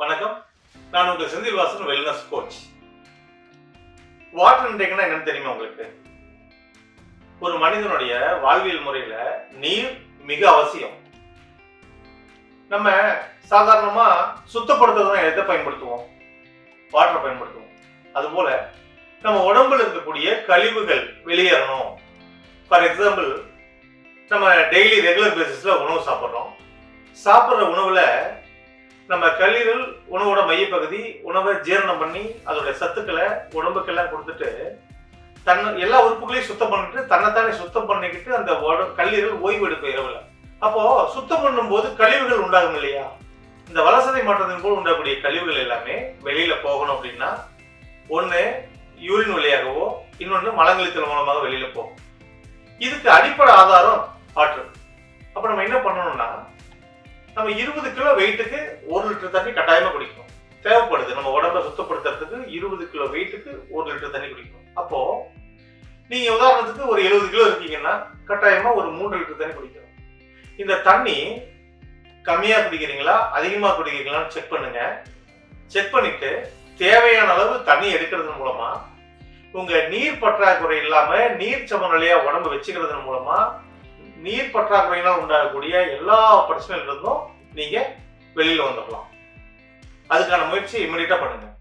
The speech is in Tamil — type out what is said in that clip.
வணக்கம். நான் உங்கள் Senthil Vasan wellness coach water இன்டேக்னா என்னன்னு தெரியுமா உங்களுக்கு? ஒரு மனிதனுடைய வாழ்வியல் முறையில நீர் மிக அவசியம். நம்ம சாதாரணமா சுத்தப்படுத்துறது எதை பயன்படுத்துவோம்? வாட்டரை பயன்படுத்துவோம். அதுபோல நம்ம உடம்புல இருக்கக்கூடிய கழிவுகள் வெளியேறணும். ஃபார் எக்ஸாம்பிள் நம்ம டெய்லி ரெகுலர் பேசிஸில் உணவு சாப்பிட்றோம். சாப்பிட்ற உணவில் நம்ம கல்லீரல் உணவோட மையப்பகுதி உணவை ஜீரணம் பண்ணி அதோடைய சத்துக்களை உடம்புக்கெல்லாம் கொடுத்துட்டு தன் எல்லா உறுப்புகளையும் சுத்தம் பண்ணிட்டு தன்னைத்தானே சுத்தம் பண்ணிக்கிட்டு அந்த உட- கல்லீரல் ஓய்வு எடுக்கும் இரவுல. அப்போ சுத்தம் பண்ணும்போது கழிவுகள் உண்டாகும் இல்லையா? இந்த வளசதை மாற்றத்தின் போல் உண்டாகக்கூடிய கழிவுகள் எல்லாமே வெளியில போகணும் அப்படின்னா ஒன்று யூரின் வழியாகவோ இன்னொன்று மலங்கழித்தல் மூலமாக வெளியில போகும். இதுக்கு அடிப்படை ஆதாரம் ஆற்று அப்ப நம்ம என்ன பண்ணணும்னா நம்ம இருபது கிலோ வெயிட்டுக்கு ஒரு லிட்டர் தண்ணி கட்டாயமா குடிக்கணும். தேவைப்படுது. நம்ம உடம்ப சுத்தப்படுத்துறதுக்கு இருபது கிலோ வெயிட்டுக்கு ஒரு லிட்டர் தண்ணி குடிக்கணும். அப்போ நீங்க உதாரணத்துக்கு ஒரு எழுபது கிலோ இருக்கீங்கன்னா கட்டாயமா ஒரு மூன்று லிட்டர் தண்ணி குடிக்கணும். இந்த தண்ணி கம்மியா குடிக்கிறீங்களா அதிகமா குடிக்கிறீங்களான்னு செக் பண்ணுங்க. செக் பண்ணிட்டு தேவையான அளவு தண்ணி எடுக்கிறது மூலமா உங்க நீர் பற்றாக்குறை இல்லாம நீர் சமநிலையா உடம்பு வச்சுக்கிறது மூலமா நீர் பற்றாக்குறையினால் உண்டாகக்கூடிய எல்லா பிரச்சனையிலிருந்தும் நீங்கள் வெளியில் வந்துடலாம் அதுக்கான முயற்சி இமிடியட்டா பண்ணுங்கள்